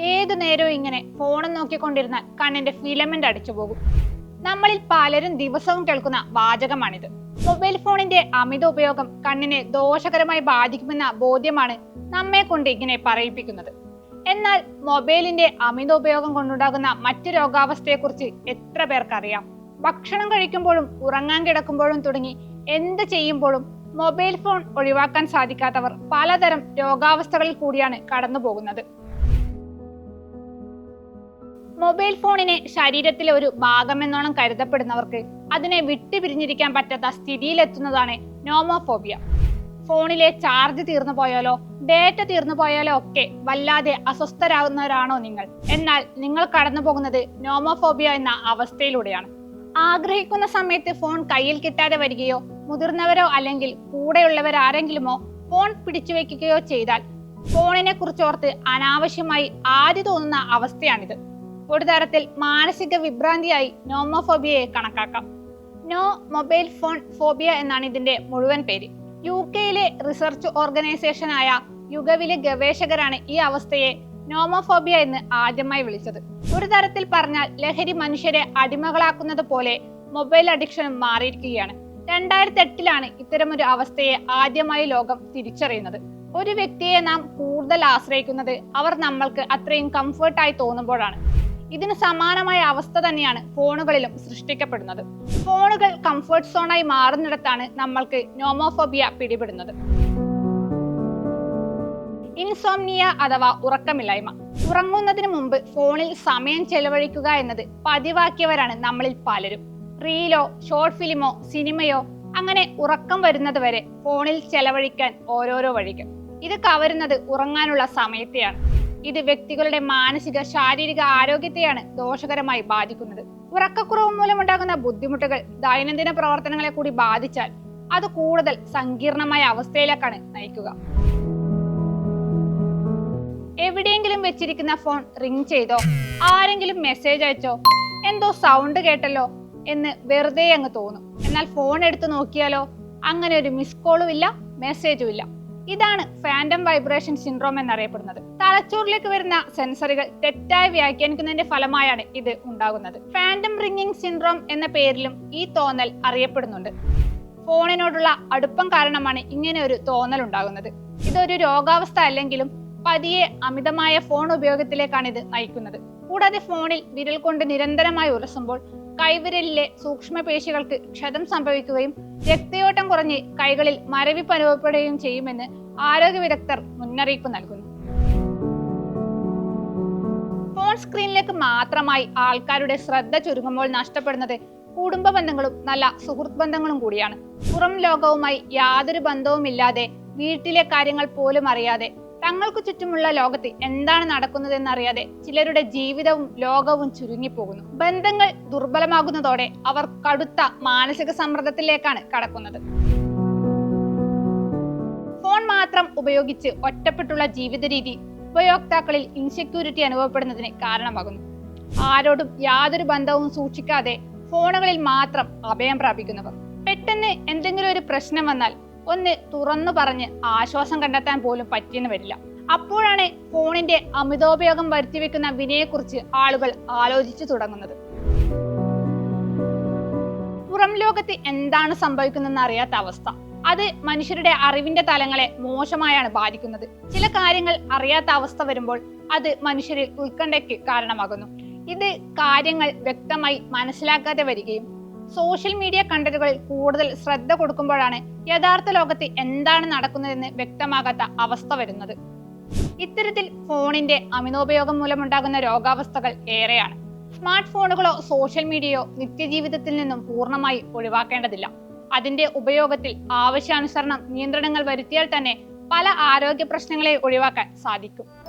ഏതു നേരവും ഇങ്ങനെ ഫോണും നോക്കിക്കൊണ്ടിരുന്നാൽ കണ്ണിന്റെ ഫിലമെന്റ് അടിച്ചു പോകും. നമ്മളിൽ പലരും ദിവസവും കേൾക്കുന്ന വാചകമാണിത്. മൊബൈൽ ഫോണിന്റെ അമിത ഉപയോഗം കണ്ണിനെ ദോഷകരമായി ബാധിക്കുമെന്ന ബോധ്യമാണ് നമ്മെ കൊണ്ട് ഇങ്ങനെ പറയിപ്പിക്കുന്നത്. എന്നാൽ മൊബൈലിന്റെ അമിത ഉപയോഗം കൊണ്ടുണ്ടാകുന്ന മറ്റു രോഗാവസ്ഥയെക്കുറിച്ച് എത്ര പേർക്കറിയാം? ഭക്ഷണം കഴിക്കുമ്പോഴും ഉറങ്ങാൻ കിടക്കുമ്പോഴും തുടങ്ങി എന്ത് ചെയ്യുമ്പോഴും മൊബൈൽ ഫോൺ ഒഴിവാക്കാൻ സാധിക്കാത്തവർ പലതരം രോഗാവസ്ഥകളിൽ കൂടിയാണ് കടന്നു പോകുന്നത് മൊബൈൽ ഫോണിനെ ശരീരത്തിലെ ഒരു ഭാഗമെന്നോണം കരുതപ്പെടുന്നവർക്ക് അതിനെ വിട്ടുപിരിഞ്ഞിരിക്കാൻ പറ്റാത്ത സ്ഥിതിയിലെത്തുന്നതാണ് നോമോഫോബിയ. ഫോണിലെ ചാർജ് തീർന്നു പോയാലോ ഡേറ്റ തീർന്നു പോയാലോ ഒക്കെ വല്ലാതെ അസ്വസ്ഥരാകുന്നവരാണോ നിങ്ങൾ. എന്നാൽ നിങ്ങൾ കടന്നു പോകുന്നത് നോമോഫോബിയ എന്ന അവസ്ഥയിലൂടെയാണ്. ആഗ്രഹിക്കുന്ന സമയത്ത് ഫോൺ കയ്യിൽ കിട്ടാതെ വരികയോ മുതിർന്നവരോ അല്ലെങ്കിൽ കൂടെയുള്ളവരാരെങ്കിലുമോ ഫോൺ പിടിച്ചു വയ്ക്കുകയോ ചെയ്താൽ ഫോണിനെ കുറിച്ചോർത്ത് അനാവശ്യമായി ആദ്യ തോന്നുന്ന അവസ്ഥയാണിത്. ഒരു തരത്തിൽ മാനസിക വിഭ്രാന്തിയായി നോമോഫോബിയയെ കണക്കാക്കാം. നോ മൊബൈൽ ഫോൺ ഫോബിയ എന്നാണ് ഇതിന്റെ മുഴുവൻ പേര്. യു കെയിലെ റിസർച്ച് ഓർഗനൈസേഷനായ യുഗവിലെ ഗവേഷകരാണ് ഈ അവസ്ഥയെ നോമോഫോബിയ എന്ന് ആദ്യമായി വിളിച്ചത്. ഒരു തരത്തിൽ പറഞ്ഞാൽ ലഹരി മനുഷ്യരെ അടിമകളാക്കുന്നത് പോലെ മൊബൈൽ അഡിക്ഷനും മാറിയിരിക്കുകയാണ്. രണ്ടായിരത്തി എട്ടിലാണ് ഇത്തരമൊരു അവസ്ഥയെ ആദ്യമായി ലോകം തിരിച്ചറിയുന്നത്. ഒരു വ്യക്തിയെ നാം കൂടുതൽ ആശ്രയിക്കുന്നത് അവർ നമ്മൾക്ക് അത്രയും കംഫർട്ടായി തോന്നുമ്പോഴാണ്. ഇതിന് സമാനമായ അവസ്ഥ തന്നെയാണ് ഫോണുകളിലും സൃഷ്ടിക്കപ്പെടുന്നത്. ഫോണുകൾ കംഫർട്ട് സോണായി മാറുന്നിടത്താണ് നമ്മൾക്ക് നോമോഫോബിയ പിടിപെടുന്നത്. ഇൻസോംനിയ അഥവാ ഉറക്കമില്ലായ്മ. ഉറങ്ങുന്നതിന് മുമ്പ് ഫോണിൽ സമയം ചെലവഴിക്കുക എന്നത് പതിവാക്കിയവരാണ് നമ്മളിൽ പലരും. റീലോ ഷോർട്ട് ഫിലിമോ സിനിമയോ അങ്ങനെ ഉറക്കം വരുന്നത് വരെ ഫോണിൽ ചെലവഴിക്കാൻ ഓരോരോ വഴികൾ. ഇത് കവരുന്നത് ഉറങ്ങാനുള്ള സമയത്തെയാണ്. ഇത് വ്യക്തികളുടെ മാനസിക ശാരീരിക ആരോഗ്യത്തെയാണ് ദോഷകരമായി ബാധിക്കുന്നത്. ഉറക്കക്കുറവ് മൂലമുണ്ടാകുന്ന ബുദ്ധിമുട്ടുകൾ ദൈനംദിന പ്രവർത്തനങ്ങളെ കൂടി ബാധിച്ചാൽ അത് കൂടുതൽ സങ്കീർണമായ അവസ്ഥയിലേക്കാണ് നയിക്കുക. എവിടെയെങ്കിലും വെച്ചിരിക്കുന്ന ഫോൺ റിംഗ് ചെയ്തോ ആരെങ്കിലും മെസ്സേജ് അയച്ചോ എന്തോ സൗണ്ട് കേട്ടല്ലോ എന്ന് വെറുതെ അങ്ങ് തോന്നും. എന്നാൽ ഫോൺ എടുത്ത് നോക്കിയാലോ അങ്ങനെ ഒരു മിസ് കോളും ഇല്ല മെസ്സേജും ഇല്ല. ഇതാണ് ഫാൻഡം വൈബ്രേഷൻ സിൻഡ്രോം എന്നറിയപ്പെടുന്നത്. തലച്ചോറിലേക്ക് വരുന്ന സെൻസറുകൾ തെറ്റായി വ്യാഖ്യാനിക്കുന്നതിന്റെ ഫലമായാണ് ഇത് ഉണ്ടാകുന്നത്. ഫാൻഡം റിംഗിംഗ് സിൻഡ്രോം എന്ന പേരിലും ഈ തോന്നൽ അറിയപ്പെടുന്നുണ്ട്. ഫോണിനോടുള്ള അടുപ്പം കാരണമാണ് ഇങ്ങനെ ഒരു തോന്നൽ ഉണ്ടാകുന്നത്. ഇതൊരു രോഗാവസ്ഥ അല്ലെങ്കിലും പതിയെ അമിതമായ ഫോൺ ഉപയോഗത്തിലേക്കാണ് ഇത് നയിക്കുന്നത്. കൂടാതെ ഫോണിൽ വിരൽ കൊണ്ട് നിരന്തരമായി ഉരസുമ്പോൾ കൈവിരലിലെ സൂക്ഷ്മ പേശികൾക്ക് ക്ഷതം സംഭവിക്കുകയും രക്തയോട്ടം കുറഞ്ഞ് കൈകളിൽ മരവിപ്പ് അനുഭവപ്പെടുകയും ചെയ്യുമെന്ന് ആരോഗ്യ വിദഗ്ധർ മുന്നറിയിപ്പ് നൽകുന്നു. ഫോൺ സ്ക്രീനിലേക്ക് മാത്രമായി ആൾക്കാരുടെ ശ്രദ്ധ ചുരുങ്ങുമ്പോൾ നഷ്ടപ്പെടുന്നത് കുടുംബ ബന്ധങ്ങളും നല്ല സുഹൃത്ത് ബന്ധങ്ങളും കൂടിയാണ്. പുറം ലോകവുമായി യാതൊരു ബന്ധവുമില്ലാതെ വീട്ടിലെ കാര്യങ്ങൾ പോലും അറിയാതെ തങ്ങൾക്ക് ചുറ്റുമുള്ള ലോകത്ത് എന്താണ് നടക്കുന്നതെന്ന് അറിയാതെ ചിലരുടെ ജീവിതവും ലോകവും ചുരുങ്ങിപ്പോകുന്നു. ബന്ധങ്ങൾ ദുർബലമാകുന്നതോടെ അവർ കടുത്ത മാനസിക സമ്മർദ്ദത്തിലേക്കാണ് കടക്കുന്നത്. ഫോൺ മാത്രം ഉപയോഗിച്ച് ഒറ്റപ്പെട്ടുള്ള ജീവിത രീതി ഉപയോക്താക്കളിൽ ഇൻസെക്യൂരിറ്റി അനുഭവപ്പെടുന്നതിന് കാരണമാകുന്നു. ആരോടും യാതൊരു ബന്ധവും സൂക്ഷിക്കാതെ ഫോണുകളിൽ മാത്രം അഭയം പ്രാപിക്കുന്നവർ. പെട്ടെന്ന് എന്തെങ്കിലും ഒരു പ്രശ്നം വന്നാൽ ഒന്ന് തുറന്നു പറഞ്ഞ് ആശ്വാസം കണ്ടെത്താൻ പോലും പറ്റിയെന്ന് വരില്ല. അപ്പോഴാണ് ഫോണിന്റെ അമിതോപയോഗം വരുത്തിവെക്കുന്ന വിനയെക്കുറിച്ച് ആളുകൾ ആലോചിച്ചു തുടങ്ങുന്നത്. പുറം ലോകത്ത് എന്താണ് സംഭവിക്കുന്നതെന്ന് അറിയാത്ത അവസ്ഥ. അത് മനുഷ്യരുടെ അറിവിന്റെ തലങ്ങളെ മോശമായാണ് ബാധിക്കുന്നത്. ചില കാര്യങ്ങൾ അറിയാത്ത അവസ്ഥ വരുമ്പോൾ അത് മനുഷ്യരിൽ ഉത്കണ്ഠയ്ക്ക് കാരണമാകുന്നു. ഇത് കാര്യങ്ങൾ വ്യക്തമായി മനസ്സിലാക്കാതെ വരികയും സോഷ്യൽ മീഡിയ കണ്ടന്റുകളിൽ കൂടുതൽ ശ്രദ്ധ കൊടുക്കുമ്പോഴാണ് യഥാർത്ഥ ലോകത്ത് എന്താണ് നടക്കുന്നതെന്ന് വ്യക്തമാകാത്ത അവസ്ഥ വരുന്നത്. ഇത്തരത്തിൽ ഫോണിന്റെ അമിതോപയോഗം മൂലമുണ്ടാകുന്ന രോഗാവസ്ഥകൾ ഏറെയാണ്. സ്മാർട്ട് ഫോണുകളോ സോഷ്യൽ മീഡിയയോ നിത്യജീവിതത്തിൽ നിന്നും പൂർണമായി ഒഴിവാക്കേണ്ടതില്ല. അതിന്റെ ഉപയോഗത്തിൽ ആവശ്യാനുസരണം നിയന്ത്രണങ്ങൾ വരുത്തിയാൽ തന്നെ പല ആരോഗ്യ പ്രശ്നങ്ങളെ ഒഴിവാക്കാൻ സാധിക്കും.